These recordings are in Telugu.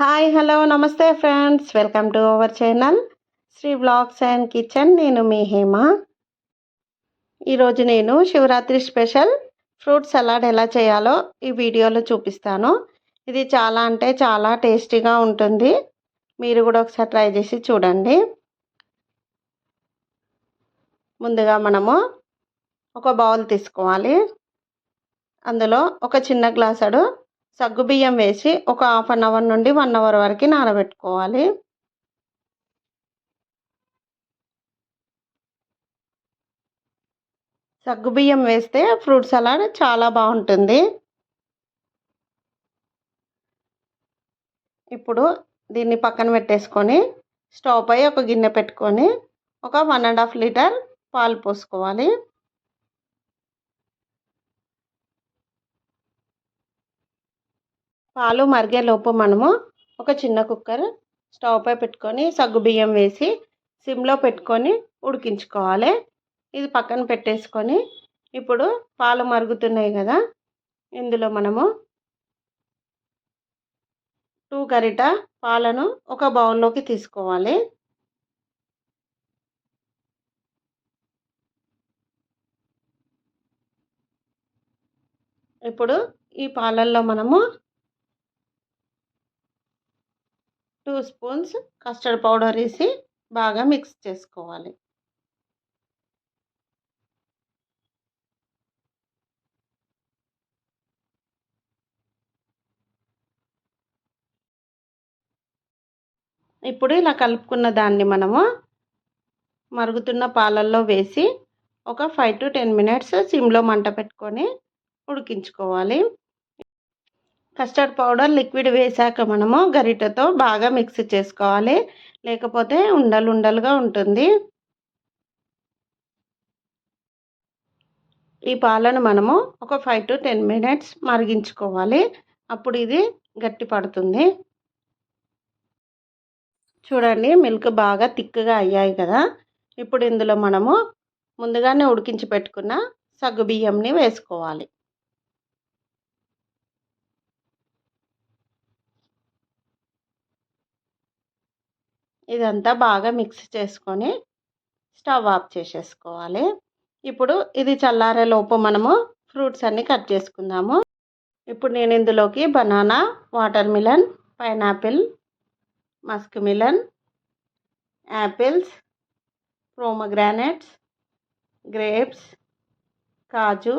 హాయ్ హలో నమస్తే friends welcome to our channel Sri blogs and kitchen నేను మీ హేమ. ఈరోజు నేను శివరాత్రి స్పెషల్ ఫ్రూట్ సలాడ్ ఎలా చేయాలో ఈ వీడియోలో చూపిస్తాను. ఇది చాలా అంటే చాలా టేస్టీగా ఉంటుంది. మీరు కూడా ఒకసారి ట్రై చేసి చూడండి. ముందుగా మనము ఒక బౌల్ తీసుకోవాలి. అందులో ఒక చిన్న గ్లాసుడు సగ్గుబియ్యం వేసి ఒక హాఫ్ అన్ అవర్ నుండి వన్ అవర్ వరకు నానబెట్టుకోవాలి. సగ్గుబియ్యం వేస్తే ఫ్రూట్ సలాడ్ చాలా బాగుంటుంది. ఇప్పుడు దీన్ని పక్కన పెట్టేసుకొని స్టవ్ పై ఒక గిన్నె పెట్టుకొని ఒక వన్ అండ్ హాఫ్ లీటర్ పాలు పోసుకోవాలి. పాలు మరిగేలోపు మనము ఒక చిన్న కుక్కర్ స్టవ్ పై పెట్టుకొని సగ్గు బియ్యం వేసి సిమ్లో పెట్టుకొని ఉడికించుకోవాలి. ఇది పక్కన పెట్టేసుకొని ఇప్పుడు పాలు మరుగుతున్నాయి కదా ఇందులో మనము టూ గరిట పాలను ఒక బౌల్లోకి తీసుకోవాలి. ఇప్పుడు ఈ పాలల్లో మనము టూ స్పూన్స్ కస్టర్డ్ పౌడర్ వేసి బాగా మిక్స్ చేసుకోవాలి. ఇప్పుడు ఇలా కలుపుకున్న దాన్ని మనము మరుగుతున్న పాలల్లో వేసి ఒక ఫైవ్ టు టెన్ మినిట్స్ సిమ్లో మంట పెట్టుకొని ఉడికించుకోవాలి. కస్టర్డ్ పౌడర్ లిక్విడ్ వేసాక మనము గరిటతో బాగా మిక్స్ చేసుకోవాలి. లేకపోతే ఉండలు ఉండలుగా ఉంటుంది. ఈ పాలను మనము ఒక ఫైవ్ టు టెన్ మినిట్స్ మరిగించుకోవాలి. అప్పుడు ఇది గట్టి పడుతుంది. చూడండి మిల్క్ బాగా థిక్గా అయ్యాయి కదా. ఇప్పుడు ఇందులో మనము ముందుగానే ఉడికించి పెట్టుకున్న సగ్గు బియ్యంని వేసుకోవాలి. ఇదంతా బాగా మిక్స్ చేసుకొని స్టవ్ ఆఫ్ చేసేసుకోవాలి. ఇప్పుడు ఇది చల్లారే లోపు మనము ఫ్రూట్స్ అన్నీ కట్ చేసుకుందాము. ఇప్పుడు నేను ఇందులోకి banana watermelon pineapple muskmelon apples pomegranates grapes కాజు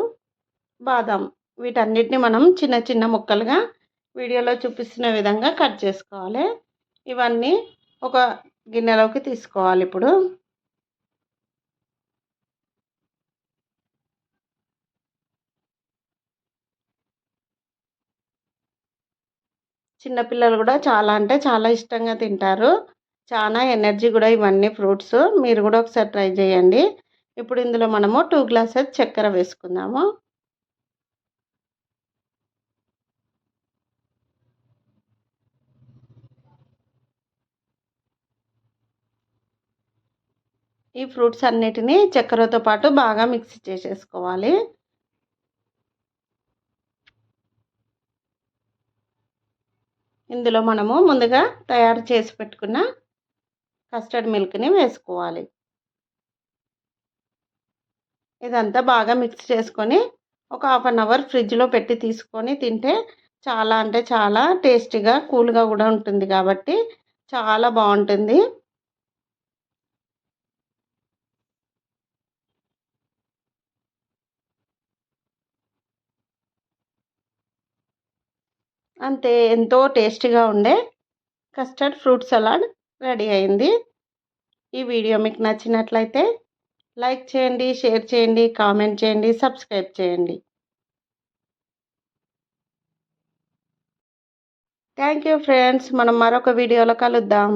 బాదం వీటన్నిటిని మనం చిన్న చిన్న ముక్కలుగా వీడియోలో చూపిస్తున్న విధంగా కట్ చేసుకోవాలి. ఇవన్నీ ఒక గిన్నెలోకి తీసుకోవాలి ఇప్పుడు. చిన్నపిల్లలు కూడా చాలా అంటే చాలా ఇష్టంగా తింటారు. చాలా ఎనర్జీ కూడా ఇవన్నీ ఫ్రూట్స్. మీరు కూడా ఒకసారి ట్రై చేయండి. ఇప్పుడు ఇందులో మనము టూ గ్లాసెస్ చక్కెర వేసుకుందాము. ఈ ఫ్రూట్స్ అన్నిటినీ చక్కెరతో పాటు బాగా మిక్స్ చేసేసుకోవాలి. ఇందులో మనము ముందుగా తయారు చేసి పెట్టుకున్న కస్టర్డ్ మిల్క్ని వేసుకోవాలి. ఇదంతా బాగా మిక్స్ చేసుకొని ఒక హాఫ్ అన్ అవర్ ఫ్రిడ్జ్లో పెట్టి తీసుకొని తింటే చాలా అంటే చాలా టేస్టీగా కూల్గా కూడా ఉంటుంది కాబట్టి చాలా బాగుంటుంది. అంతే ఎంతో టేస్టీగా ఉండే కస్టర్డ్ ఫ్రూట్ సలాడ్ రెడీ అయింది. ఈ వీడియో మీకు నచ్చినట్లయితే లైక్ చేయండి షేర్ చేయండి కామెంట్ చేయండి సబ్స్క్రైబ్ చేయండి. థ్యాంక్ యూ ఫ్రెండ్స్ మనం మరొక వీడియోలో కలుద్దాం.